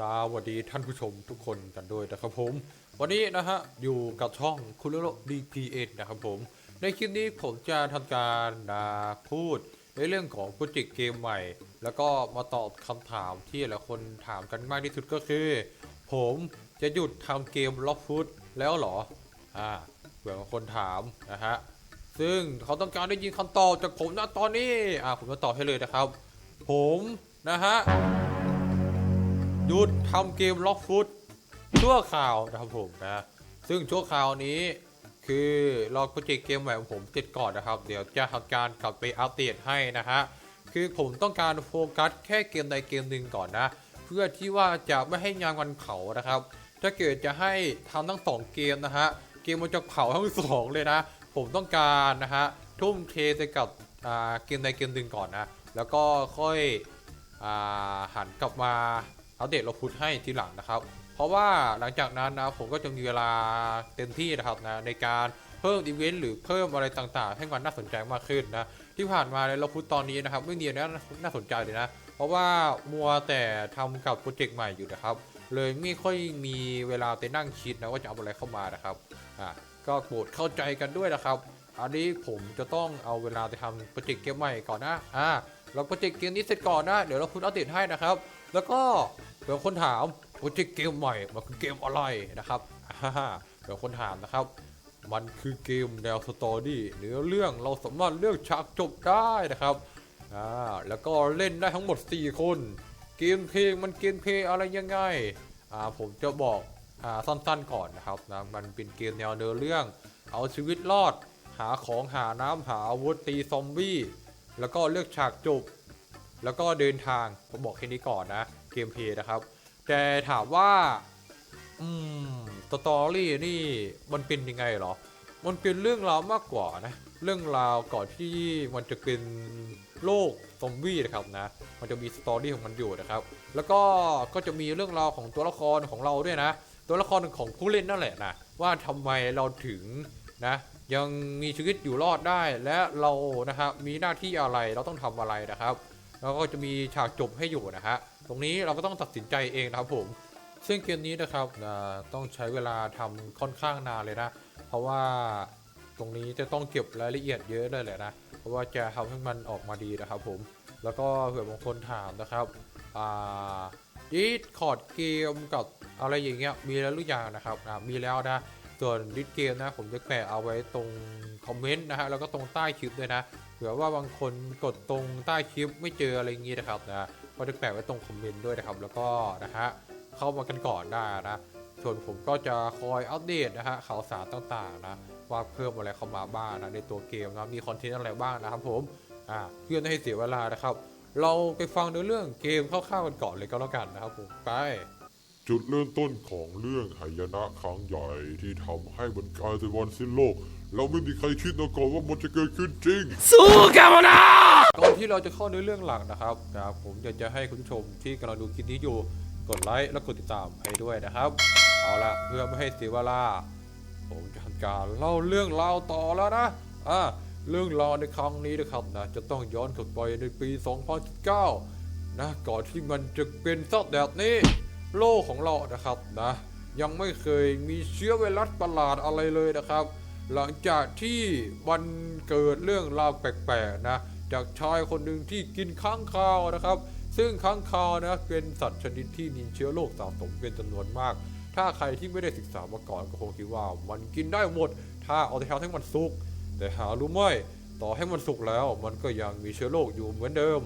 สวัสดีท่านผู้ชมทุกคนกันด้วยนะครับผม วันนี้นะฮะ อยู่กับช่องคุณโลดีพีเอ็นะครับผม ในคลิปนี้ผมจะทำการนะพูดในเรื่องของโปรเจกต์เกมใหม่ แล้วก็มาตอบคำถามที่หลายคนถามกันมากที่สุดก็คือ ผมจะหยุดทำเกมล็อกฟุตแล้วเหรอ อ่าเผื่อคนถามนะฮะ ซึ่งเขาต้องการได้ยินคำตอบจากผมนะตอนนี้ อ่าผมจะตอบให้เลยนะครับ ผมนะฮะ หยุดทำเกมล็อกฟุตชั่วคราวนะครับผมนะ ซึ่งชั่วคราวนี้คือรอโปรเจกต์เกมใหม่ของผมเสร็จก่อนนะครับ เดี๋ยวจะทำการกลับไปอัปเดตให้นะฮะ คือผมต้องการโฟกัสแค่เกมใดเกมหนึ่งก่อนนะ เพื่อที่ว่าจะไม่ให้งานวันเผานะครับ ถ้าเกิดจะให้ทำทั้งสองเกมนะฮะ เกมมันจะเผาทั้งสองเลยนะ ผมต้องการนะฮะทุ่มเทไปกับเกมใดเกมหนึ่งก่อนนะ แล้วก็ค่อยอหันกลับมา อัปเดตลบพุทให้ทีหลังนะครับ เพราะว่าหลังจากนั้นนะผมก็จะมีเวลาเต็มที่นะครับนะในการเพิ่มอีเวนต์หรือเพิ่มอะไรต่างๆ ให้มันน่าสนใจมากขึ้นนะที่ผ่านมาในลบพุทตอนนี้นะครับ ไม่มีอะไรน่าน่าสนใจเลยนะ เพราะว่ามัวแต่ทำกับโปรเจกต์ใหม่อยู่นะครับ เลยไม่ค่อยมีเวลาไปนั่งคิดนะว่าจะเอาอะไรเข้ามานะครับอ่าก็โปรดเข้าใจกันด้วยนะครับอันนี้ผมจะต้องเอาเวลาไปทำโปรเจกต์เกมใหม่ก่อนนะ อ่า เราโปรเจกต์เกมนี้เสร็จก่อนนะ เดี๋ยวเราคุณอัปเดตให้นะครับ แล้วก็เผื่อคนถามโปรเจกต์เกมใหม่มันคือเกมอะไรนะครับเผื่อคนถามนะครับ มันคือเกมแนวสตอรี่เนื้อเรื่องเราสามารถเลือกฉากจบได้นะครับอ่าแล้วก็เล่นได้ทั้งหมด 4 คน เกมเพลงมันเกมเพลงอะไรยังไงอ่าผมจะบอกอ่าสั้นๆก่อนนะครับนะมันเป็นเกมแนวเนื้อเรื่อง เอาชีวิตรอด หาของหาน้ำหาอาวุธตีซอมบี้แล้วก็เลือกฉากจบ แล้วก็เดินทางผมบอกแค่นี้ก่อนนะ เกมเพย์นะครับ แต่ถามว่า อืมสตอรี่นี่มันเป็นยังไงเหรอ มันเป็นเรื่องราวมากกว่านะ เรื่องราวก่อนที่มันจะเป็นโลกซอมบี้นะครับนะ มันจะมีสตอรี่ของมันอยู่นะครับ แล้วก็ก็จะมีเรื่องราวของตัวละครของเราด้วยนะ ตัวละครของผู้เล่นนั่นแหละนะ ว่าทำไมเราถึงนะยังมีชีวิตอยู่รอดได้และเรานะครับมีหน้าที่อะไรเราต้องทำอะไรนะครับ แล้วก็จะมีฉากจบให้อยู่นะฮะตรงนี้เราก็ต้องตัดสินใจเองนะครับผมซึ่งเกมนี้นะครับต้องใช้เวลาทำค่อนข้างนานเลยนะ เพราะว่าตรงนี้จะต้องเก็บรายละเอียดเยอะเลยแหละนะ เพราะว่าจะทำให้มันออกมาดีนะครับผม แล้วก็เผื่อบางคนถามนะครับอ่าดีดคอร์ดเกมกับอะไรอย่างเงี้ยมีแล้วหรือยังนะครับอ่ามีแล้วนะ ส่วนดิสเกมนะผมจะแปะเอาไว้ตรงคอมเมนต์นะฮะแล้วก็ตรงใต้คลิปด้วยนะเผื่อว่าบางคนกดตรงใต้คลิปไม่เจออะไรอย่างงี้นะครับนะก็จะแปะไว้ตรงคอมเมนต์ด้วยนะครับ แล้วก็นะฮะเข้ามากันก่อนได้นะส่วนผมก็จะคอยอัปเดตนะฮะข่าวสารต่างๆนะว่าเพิ่มอะไรเข้ามาบ้างนะในตัวเกมนะมีคอนเทนต์อะไรบ้างนะครับผมอ่าเพื่อไม่ให้เสียเวลานะครับ เราไปฟังในเรื่องเกมคร่าวๆกันก่อนเลยก็แล้วกันนะครับผมไป จุดเริ่มต้นของเรื่องหายนะครั้งใหญ่ที่ทำให้มันกลายเป็นวันสิ้นโลก เราไม่มีใครคิดมาก่อนว่ามันจะเกิดขึ้นจริง สู้กันมานะก่อนที่เราจะเข้าในเรื่องหลักนะครับนะครับ ผมอยากจะให้คุณผู้ชมที่กำลังดูคลิปนี้อยู่กดไลค์และกดติดตามให้ด้วยนะครับ เอาละเพื่อไม่ให้เสียเวลาผมจะทำการเล่าเรื่องราวต่อแล้วนะอ่าเรื่องราวในครั้งนี้นะครับนะจะต้องย้อนกลับไปในปี 2019 นะก่อนที่มันจะเป็นซอกแบบนี้ โลกของเรานะครับนะยังไม่เคยมีเชื้อไวรัสประหลาดอะไรเลยนะครับ หลังจากที่มันเกิดเรื่องราวแปลกๆนะจากชายคนหนึ่งที่กินค้างคาวนะครับ ซึ่งค้างคาวนะเป็นสัตว์ชนิดที่มีเชื้อโรคสะสมเป็นจำนวนมาก ถ้าใครที่ไม่ได้ศึกษามาก่อนก็คงคิดว่ามันกินได้หมด ถ้าเอาแต่ทำให้มันสุก แต่หารู้ไหมต่อให้มันสุกแล้ว มันก็ยังมีเชื้อโรคอยู่เหมือนเดิม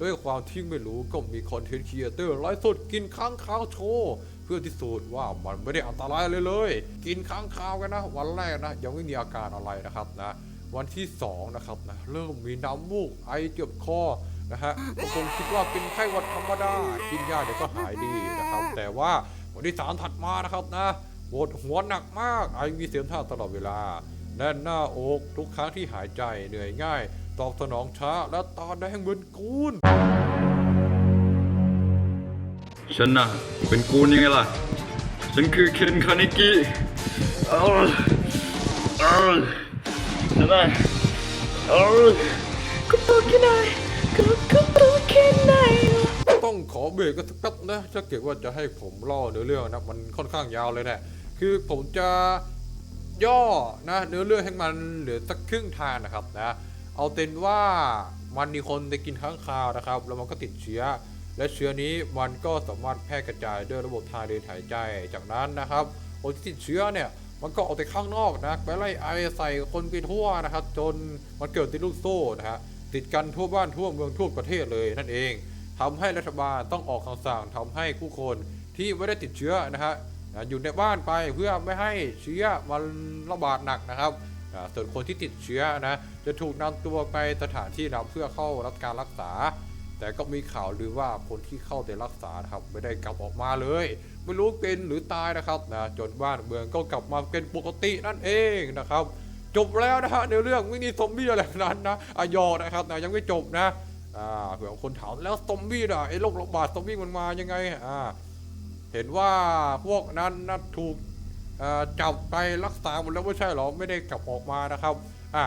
ด้วยความที่ไม่รู้ก็มีคอนเทนต์ครีเอเตอร์ไลฟ์สดกินค้างคาวโชว์เพื่อที่สูจน์ว่ามันไม่ได้อันตรายเลยเลย กินค้างคาวกันนะ วันแรกนะ ยังไม่มีอาการอะไรนะครับนะ วันที่สองนะครับนะ เริ่มมีน้ำมูกไอเจ็บคอนะฮะบางคนคิดว่าเป็นไข้หวัดธรรมดา กินยาเดี๋ยวก็หายดีนะครับ แต่ว่าวันที่สามถัดมานะครับนะปวดหัวหนักมาก ไอมีเสียงท่าตลอดเวลา แน่นหน้าอกทุกครั้งที่หายใจเหนื่อยง่าย ตอบสนองช้าและตาแดงเหมือนกูน ฉันน่ะ เป็นกูนยังไงล่ะ ฉันคือเคนคานิกิเออเออฉันน่ะเออก็บอกแค่ไหนก็ก็บอกแค่ไหนต้องขอเบรกกันสักแป๊บนะถ้าเกิดว่าจะให้ผมเล่าเนื้อเรื่องนะมันค่อนข้างยาวเลยแหละคือผมจะย่อนะเนื้อเรื่องให้มันเหลือสักครึ่งทางนะครับนะเอาเป็นว่ามันมีคนไปกินข้างคาวนะครับ แล้วมันก็ติดเชื้อ และเชื้อนี้มันก็สามารถแพร่กระจายด้วยระบบทางเดินหายใจ จากนั้นนะครับคนที่ติดเชื้อเนี่ยมันก็ออกไปข้างนอกนะไปไล่ไอใส่คนไปทั่วนะครับ จนมันเกิดติดลูกโซ่นะฮะติดกันทั่วบ้านทั่วเมืองทั่วประเทศเลยนั่นเองทำให้รัฐบาลต้องออกคำสั่งทำให้ผู้คนที่ไม่ได้ติดเชื้อนะฮะอยู่ในบ้านไปเพื่อไม่ให้เชื้อมันระบาดหนักนะครับส่วนคนที่ติดเชื้อนะจะถูกนำตัวไปสถานที่นะเพื่อเข้ารับการรักษา แต่ก็มีข่าวลือว่าคนที่เข้าไปรักษาครับไม่ได้กลับออกมาเลย ไม่รู้เป็นหรือตายนะครับนะจนบ้านเมืองก็กลับมาเป็นปกตินั่นเองนะครับ จบแล้วนะฮะในเรื่องไม่มีซอมบี้อะไรนั้นนะอายอนะครับนะยังไม่จบนะอ่าเผื่อบคนถามแล้วซอมบี้อะไอ้โรคระบาดซอมบี้มันมายังไงอ่าเห็นว่าพวกนั้นนะถูกจับไปรักษาหมดแล้วไม่ใช่หรอไม่ได้กลับออกมานะครับอ่า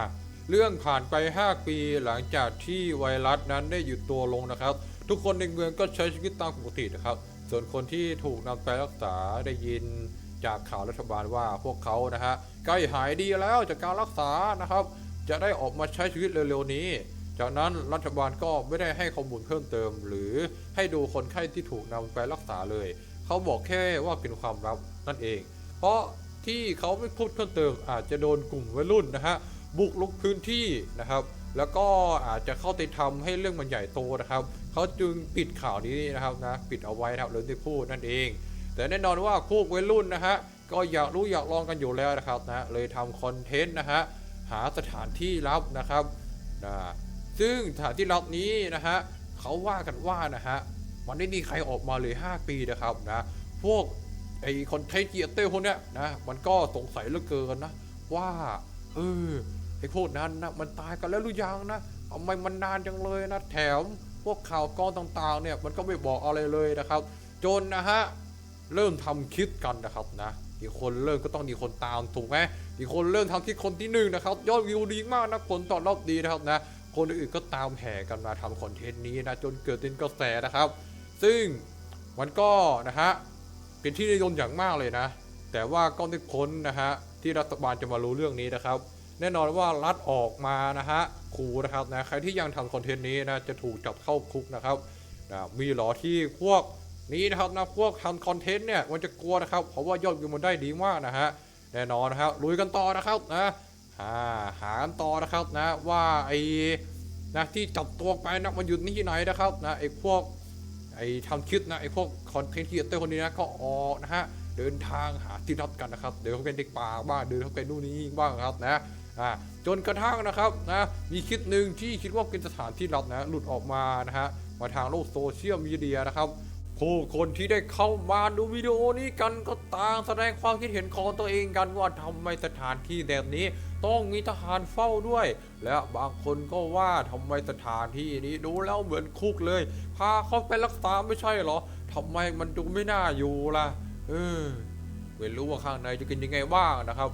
เรื่องผ่านไป 5 ปีหลังจากที่ไวรัสนั้นได้หยุดตัวลงนะครับ ทุกคนในเมืองก็ใช้ชีวิตตามปกตินะครับ ส่วนคนที่ถูกนำไปรักษาได้ยินจากข่าวรัฐบาลว่าพวกเขานะฮะใกล้หายดีแล้วจากการรักษานะครับ จะได้ออกมาใช้ชีวิตเร็วๆนี้ จากนั้นรัฐบาลก็ไม่ได้ให้ข้อมูลเพิ่มเติม หรือให้ดูคนไข้ที่ถูกนำไปรักษาเลย เขาบอกแค่ว่าเป็นความลับนั่นเอง เพราะที่เขาไม่พูดเพิ่มเติมอาจจะโดนกลุ่มวัยรุ่นนะฮะ บุกลุกพื้นที่นะครับ แล้วก็อาจจะเข้าไปทำให้เรื่องมันใหญ่โตนะครับเขาจึงปิดข่าวนี้นะครับนะปิดเอาไว้นะครับเลยได้พูดนั่นเอง แต่แน่นอนว่าพวกวัยรุ่นนะฮะก็อยากรู้อยากลองกันอยู่แล้วนะครับนะเลยทำคอนเทนต์นะฮะหาสถานที่ลับนะครับนะซึ่งสถานที่ลับนี้นะฮะเขาว่ากันว่านะฮะมันไม่มีใครออกมาเลย 5 ปีนะครับนะพวกไอคอนเทนต์เกียเตอร์พวกเนี้ยนะมันก็สงสัยเหลือเกินนะว่าเออ อพวกนั้นนะมันตายกันแล้วหรือยังนะทำไมมันนานจังเลยนะแถมพวกข่าวกรองต่างๆเนี่ยมันก็ไม่บอกอะไรเลยนะครับ จนนะฮะเริ่มทำคลิปกันนะครับนะอีกคนเริ่มก็ต้องมีคนตามถูกไหมอีกคนเริ่มทำคลิปคนที่หนึ่งนะครับยอดวิวดีมากนะผลตอบรับดีนะครับนะคนอื่นๆก็ตามแห่กันมาทำคอนเทนต์นี้นะจนเกิดเป็นกระแสนะครับ ซึ่งมันก็นะฮะเป็นที่นิยมอย่างมากเลยนะ แต่ว่าก็ไม่พ้นนะฮะที่รัฐบาลจะมารู้เรื่องนี้นะครับ แน่นอนว่ารัฐออกมานะฮะขู่นะครับนะใครที่ยังทำคอนเทนต์นี้นะจะถูกจับเข้าคุกนะครับนะมีหรอที่พวกนี้นะครับนะพวกทำคอนเทนต์เนี่ยมันจะกลัวนะครับเพราะว่ายอดวิวมันได้ดีมากนะฮะแน่นอนนะครับลุยกันต่อนะครับนะอ่าหาต่อนะครับนะว่าไอ้นะที่จับตัวไปนะมันอยู่ที่ไหนนะครับนะไอ้พวกไอ้ทำคลิปนะไอ้พวกคอนเทนต์ครีเอเตอร์คนนี้นะก็ออกนะฮะเดินทางหาที่รับกันนะครับ เดินเข้าไปในป่าบ้างเดินเข้าไปนู่นนี่บ้างครับนะ อ่าจนกระทั่งนะครับนะมีคลิปหนึ่งที่คิดว่าเป็นสถานที่ลับนะหลุดออกมานะฮะมาทางโลกโซเชียลมีเดียนะครับผู้คนที่ได้เข้ามาดูวิดีโอนี้กันก็ต่างแสดงความคิดเห็นของตัวเองกันว่าทำไมสถานที่แบบนี้ต้องมีทหารเฝ้าด้วย และบางคนก็ว่าทำไมสถานที่นี้ดูแล้วเหมือนคุกเลย พาเขาไปรักษาไม่ใช่เหรอทำไมมันดูไม่น่าอยู่ล่ะ เออไม่รู้ว่าข้างในจะเป็นยังไงบ้างนะครับ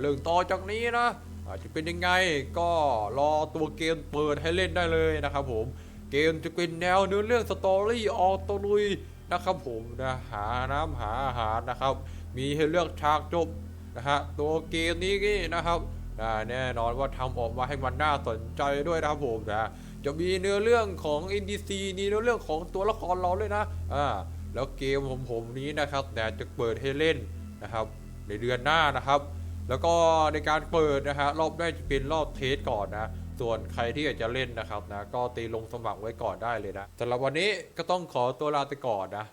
เรื่องต่อจากนี้นะ อาจจะเป็นยังไงก็รอตัวเกมเปิดให้เล่นได้เลยนะครับผมเกมจะเป็นแนวเนื้อเรื่องสตอรี่ออกตะลุยนะครับผมนะหาน้ำหาอาหารนะครับ มีให้เลือกฉากจบนะฮะตัวเกมนี้นี่นะครับนะแน่นอนว่าทำออกมาให้มันน่าสนใจด้วยนะครับผมนะจะมีเนื้อเรื่องของ NPC มีเนื้อเรื่องของตัวละครเราเลยนะอ่าแล้วเกมผมผมนี้นะครับแต่จะเปิดให้เล่นนะครับ ในเดือนหน้านะครับ แล้วก็ในการเปิดนะฮะรอบแรกจะเป็นรอบเทสก่อนนะ ส่วนใครที่อยากจะเล่นนะครับนะก็ตีลงสมัครไว้ก่อนได้เลยนะสำหรับวันนี้ก็ต้องขอตัวลาไปก่อนนะ